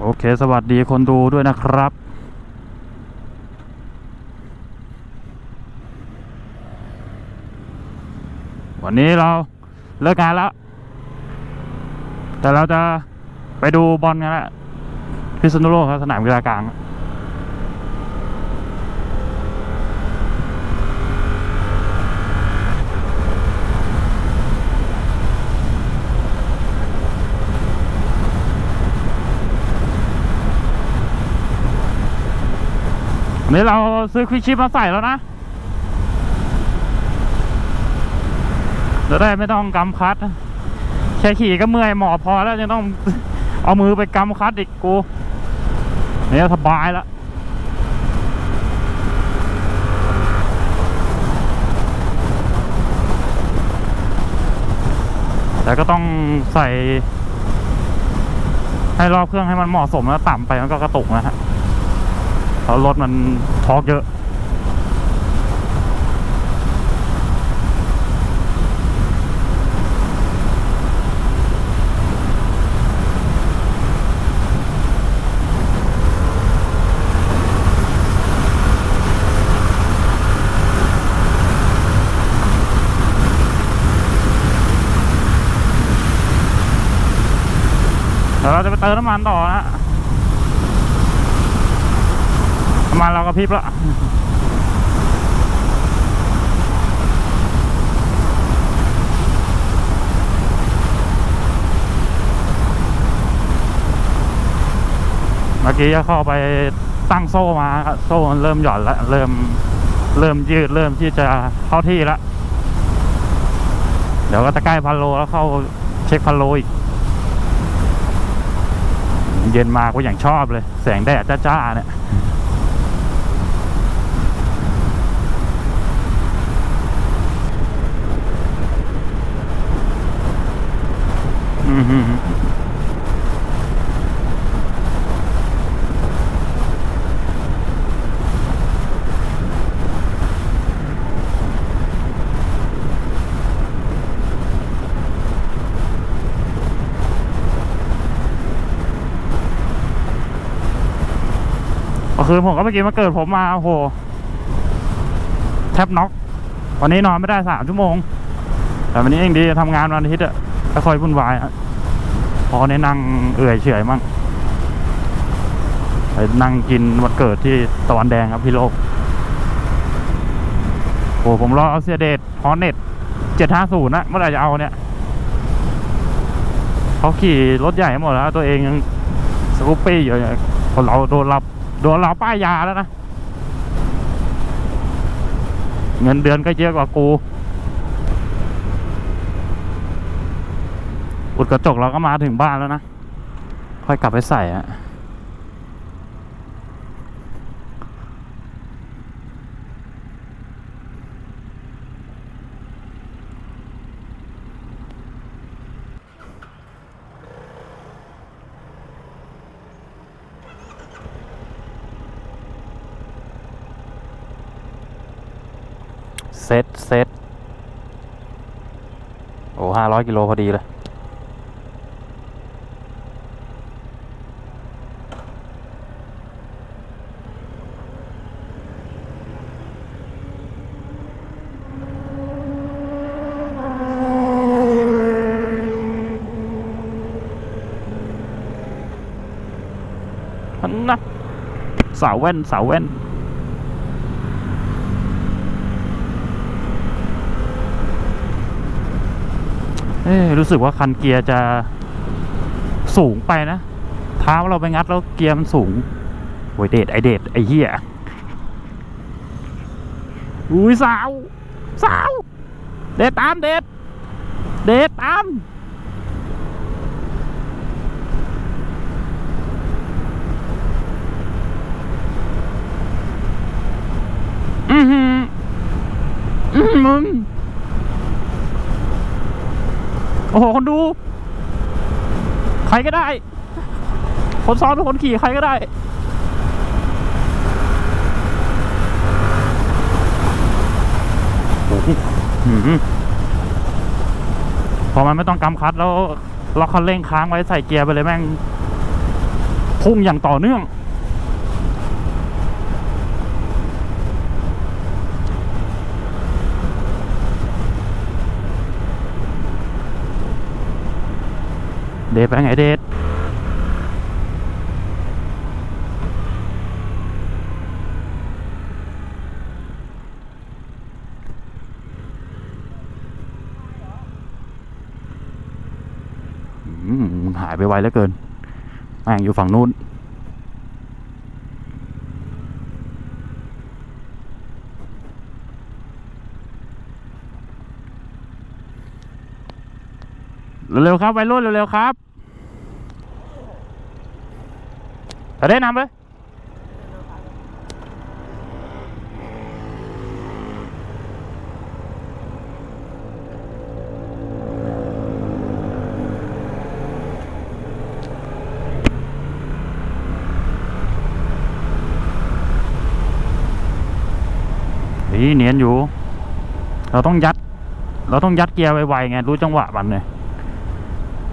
โอเค สวัสดีคนดูด้วยนะครับ วันนี้เราเลิกงานแล้ว แต่เราจะไปดูบอลกันละพิษณุโลกครับสนามกีฬากลาง นนี้เราซื้อควิกชิปมาใส่แล้วนะจะได้ไม่ต้องกำคัดแค่ขี่ก็เมื่อยหมอพอแล้วยังต้องเอามือไปกำคัดอีกกูเนี่ยสบายแล้วแต่ก็ต้องใส่ให้รอบเครื่องให้มันเหมาะสมแล้วต่ำไปมันก็กระตุกนะฮะ เพราะรถมันทอกเยอะ เราจะไปเติมน้ำมันต่อนะฮะน้ำ มันเราก็พริบแล้วเมื่อกี้จะเข้าไปตั้งโซ่มาครับโซ่มันเริ่มหย่อนแล้วเริ่มเริ่มยืดเริ่มที่จะเข้าที่แล้วเดี๋ยวก็จะใกล้พันโลแล้วเข้าเช็คพันโลอีกเย็นมาก็อย่างชอบเลย แสงแดดจ้าๆเนี่ย อือหือเมื่อ คืนผมก็ไปกินมาเกิดผมมาโอ้โหแทบน็อกวันนี้นอนไม่ได้สามชั่วโมง แต่วันนี้ยังดีทำงานวันอาทิตย์อะไม่ค่อยวุ่นวายอะ พอได้นั่งเอื่อยเฉยมั่งไปนั่งกินวันเกิดที่ตะวันแดงครับพี่โลก โอ้ผมรอเอาเสียเดชฮอนเน็ตเจ็ดห้าศูนย์นะเมื่อไหร่จะเอาเนี่ยเขาขี่รถใหญ่หมดแล้ว ตัวเองยังสกูปปี้อยู่เนี่ยคนเราโดนเราโดนเราป้ายยาแล้วนะ เงินเดือนก็เยอะกว่ากู อุดกระจกเราก็มาถึงบ้านแล้วนะ ค่อยกลับไปใส่อะเซตเซตโอ้ห้าร้อยกิโลพอดีเลย อันนะสาวแว่นสาวแว่นเอ้รู้สึกว่าคันเกียร์จะสูงไปนะเท้าเราไปงัดแล้วเกียร์มันสูงโวยเดดไอเดดไอเหี้ยอุ้ยสาว สาว เดดตามเดดเดดตาม อือหืออือหือมึงโอ้โห คนดู ใครก็ได้ คนซ้อนหรือคนขี่ ใครก็ได้โอ้โหพอมันไม่ต้องกำคัดแล้วล็อกคันเร่งค้างไว้ใส่เกียร์ไปเลยแม่ง พุ่งอย่างต่อเนื่อง เดทไปไงเดทหายไปไวเหลือเกินแม่งอยู่ฝั่งนู้น เร็วๆครับวัยรุ่นเร็วๆครับไปได้นำเลยนี่เนียนอยู่ เราต้องยัด เราต้องยัดเกียร์ไวๆไง รู้จังหวะมันเลย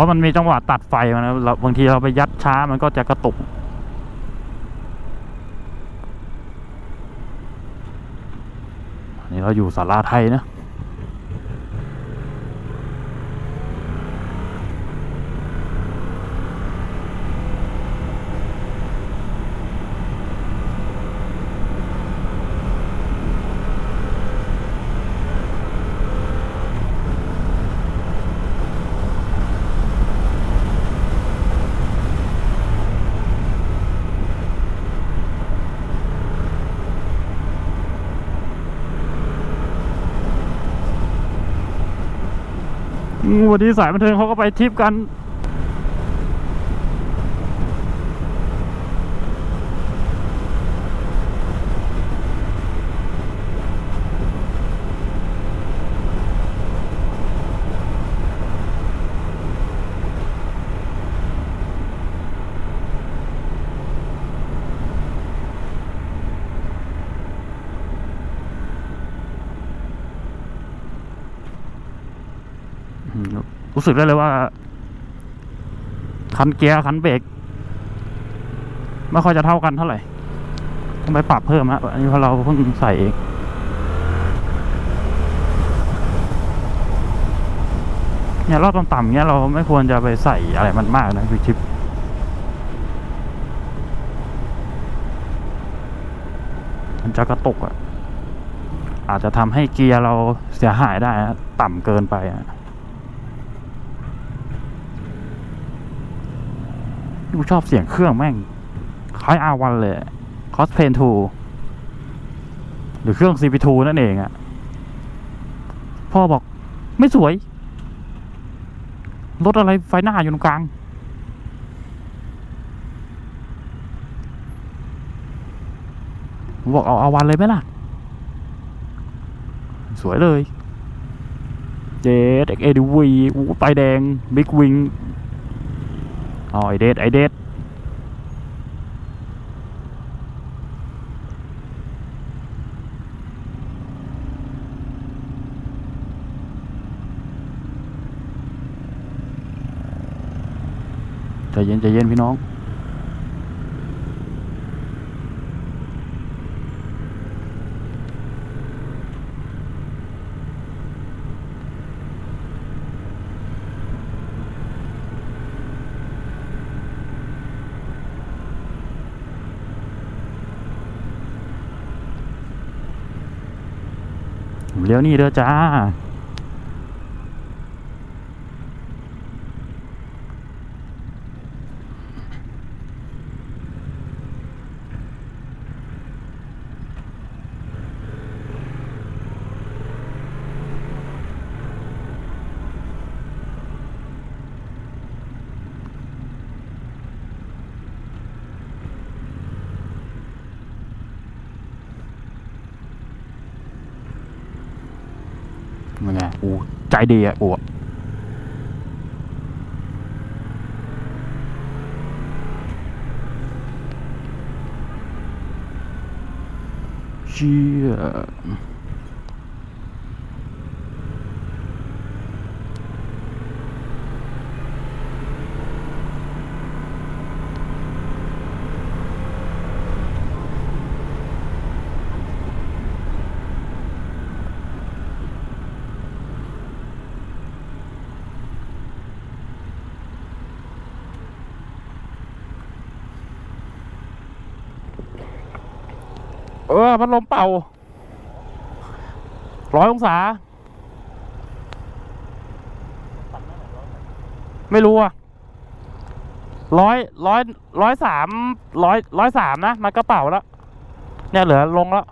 ราะมันมีจังหวะตัดไฟมันนะเราบางทีเราไปยัดช้ามันก็จะกระตุกอันนี้เราอยู่สาราไทยนะ วันนี้สายบันเทิงเขาก็ไปทริปกัน อืม รู้สึกได้เลยว่า คันเกียร์คันเบรกไม่ค่อยจะเท่ากันเท่าไหร่ต้องไปปรับเพิ่มฮะอันนี้เพราะเราเพิ่งใส่เองเนี่ยรอบต่ำๆเนี้ยเราไม่ควรจะไปใส่อะไรมันมากนะคือชิปมันจะกระตุกอะ อาจจะทำให้เกียร์เราเสียหายได้นะต่ำเกินไปอะ กูชอบเสียงเครื่องแม่งคล้ายอาวันเลยคอสเพนทูหรือเครื่อง CP2 นั่นเองอะพ่อบอกไม่สวย รถอะไรไฟหน้าอยู่ตรงกลาง ผมบอกเอาอาวันเลยไหมล่ะ สวยเลย เจดเอ็กเอดีวีไฟแดง บิ๊กวิง อ๋อไอเดดไอเดดใจเย็นใจเย็นพี่น้อง เดี๋ยวนี่เด้อจ้า มันไงอูใจดีอะอูอะเชี่ย เออพัดลมเป่าร้อยองศา ไม่รู้อะร้อยร้อยร้อยสามร้อยร้อยสามนะ มันก็เป่าแล้ว เนี่ยเหลือลงแล้ว